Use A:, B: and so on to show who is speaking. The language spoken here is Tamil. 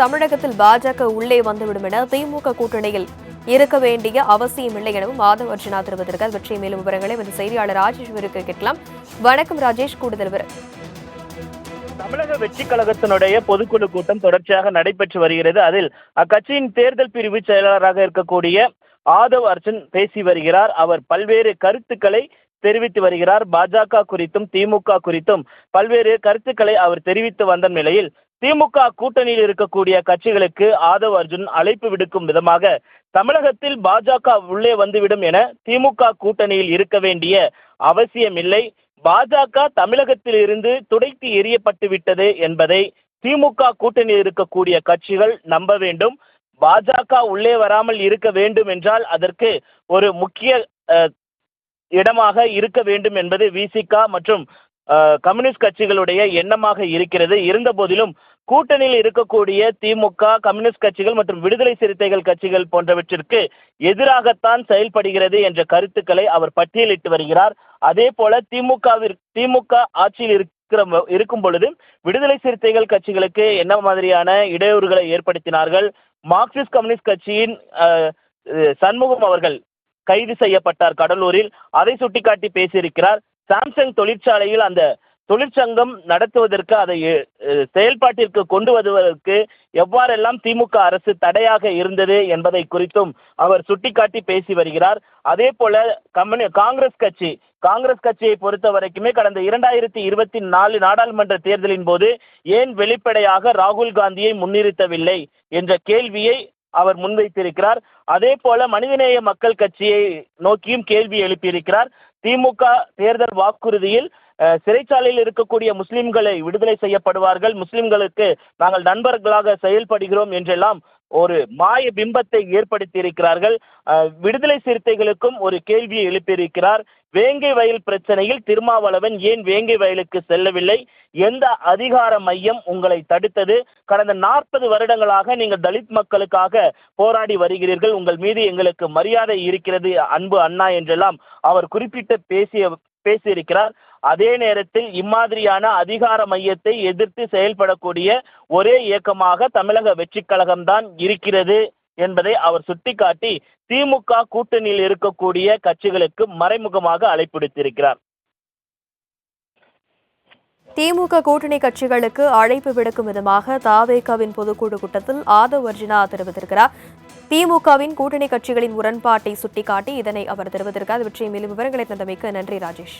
A: தமிழகத்தில் பாஜக உள்ளே வந்துவிடும் என திமுக கூட்டணியில் இருக்க வேண்டிய அவசியமில்லை எனவும் மாதவ் அர்ஜுனா தெரிவித்திருக்கார் வெற்றி மேலும் விவரங்களை இந்த செய்தியாளர் ராஜேஷ் கேட்கலாம். வணக்கம் ராஜேஷ் கூடுதல் விவரம்.
B: தமிழக வெற்றி கழகத்தினுடைய பொதுக்குழு கூட்டம் தொடர்ச்சியாக நடைபெற்று வருகிறது. அதில் அக்கட்சியின் தேர்தல் பிரிவு செயலாளராக இருக்கக்கூடிய ஆதவ் அர்ஜுன் பேசி வருகிறார். அவர் பல்வேறு கருத்துக்களை தெரிவித்து வருகிறார். பாஜக குறித்தும் திமுக குறித்தும் பல்வேறு கருத்துக்களை அவர் தெரிவித்து வந்த நிலையில் திமுக கூட்டணியில் இருக்கக்கூடிய கட்சிகளுக்கு ஆதவ் அர்ஜுன் அழைப்பு விடுக்கும் விதமாக தமிழகத்தில் பாஜக உள்ளே வந்துவிடும் என திமுக கூட்டணியில் இருக்க வேண்டிய அவசியமில்லை பாஜக தமிழகத்தில் இருந்து துடைத்து எரியப்பட்டு விட்டது என்பதை திமுக கூட்டணியில் இருக்கக்கூடிய கட்சிகள் நம்ப வேண்டும். பாஜக உள்ளே வராமல் இருக்க வேண்டும் என்றால் அதற்கு ஒரு முக்கிய அஹ், இடமாக இருக்க வேண்டும் என்பது விசிகா மற்றும் கம்யூனிஸ்ட் கட்சிகளுடைய எண்ணமாக இருக்கிறது. இருந்த போதிலும் கூட்டணியில் இருக்கக்கூடிய திமுக கம்யூனிஸ்ட் கட்சிகள் மற்றும் விடுதலை சிறுத்தைகள் கட்சிகள் போன்றவற்றிற்கு எதிராகத்தான் செயல்படுகிறது என்ற கருத்துக்களை அவர் பட்டியலிட்டு வருகிறார். அதே போல திமுகவிற்கு திமுக ஆட்சியில் இருக்கிற இருக்கும் பொழுது விடுதலை சிறுத்தைகள் கட்சிகளுக்கு என்ன மாதிரியான இடையூறுகளை ஏற்படுத்தினார்கள்? மார்க்சிஸ்ட் கம்யூனிஸ்ட் கட்சியின் சண்முகம் அவர்கள் கைது செய்யப்பட்டார் கடலூரில். அதை சுட்டிக்காட்டி பேசியிருக்கிறார். சாம்சங் தொழிற்சாலையில் அந்த தொழிற்சங்கம் நடத்துவதற்கு அதை செயல்பாட்டிற்கு கொண்டு வருவதற்கு எவ்வாறெல்லாம் திமுக அரசு தடையாக இருந்தது என்பதை குறித்தும் அவர் சுட்டிக்காட்டி பேசி வருகிறார். அதே போல கம்யூனி காங்கிரஸ் கட்சி காங்கிரஸ் கட்சியை பொறுத்த வரைக்குமே கடந்த இரண்டாயிரத்தி இருபத்தி நாலு நாடாளுமன்ற தேர்தலின் போது ஏன் வெளிப்படையாக ராகுல் காந்தியை முன்னிறுத்தவில்லை என்ற கேள்வியை அவர் முன்வைத்திருக்கிறார். அதே போல மனிதநேய மக்கள் கட்சியை நோக்கியும் கேள்வி எழுப்பியிருக்கிறார். திமுக தேர்தல் வாக்குறுதியில் சிறைச்சாலையில் இருக்கக்கூடிய முஸ்லிம்களை விடுதலை செய்யப்படுவார்கள். முஸ்லிம்களுக்கு நாங்கள் நண்பர்களாக செயல்படுகிறோம் என்றெல்லாம் ஒரு மாய பிம்பத்தை ஏற்படுத்தி இருக்கிறார்கள் விடுதலை சிறுத்தைகளுக்கும் ஒரு கேள்வியை எழுப்பியிருக்கிறார். வேங்கை வயல் பிரச்சனையில் திருமாவளவன் ஏன் வேங்கை வயலுக்கு செல்லவில்லை? எந்த அதிகார மையம் உங்களை தடுத்தது? கடந்த நாற்பது வருடங்களாக நீங்கள் தலித் மக்களுக்காக போராடி வருகிறீர்கள். உங்கள் மீது எங்களுக்கு மரியாதை இருக்கிறது. அன்பு அண்ணா என்றெல்லாம் அவர் குறிப்பிட்டு பேசிய பேசியிருக்கிறார். அதே நேரத்தில் இம்மாதிரியான அதிகார மையத்தை எதிர்த்து செயல்படக்கூடிய ஒரே இயக்கமாக தமிழக வெற்றி கழகம்தான் இருக்கிறது என்பதை அவர் சுட்டிக்காட்டி திமுக கூட்டணியில் இருக்கக்கூடிய கட்சிகளுக்கு மறைமுகமாக அழைப்பிடுத்திருக்கிறார்.
A: திமுக கூட்டணி கட்சிகளுக்கு அழைப்பு விடுக்கும் விதமாக தாவேகாவின் பொதுக்குழு கூட்டத்தில் ஆதவ் அர்ஜுனா தெரிவித்திருக்கிறார். திமுகவின் கூட்டணி கட்சிகளின் முரண்பாட்டை சுட்டிக்காட்டி இதனை அவர் தருவதற்காக அது அவற்றை மேலும் விவரங்களை தந்தமைக்கு நன்றி ராஜேஷ்.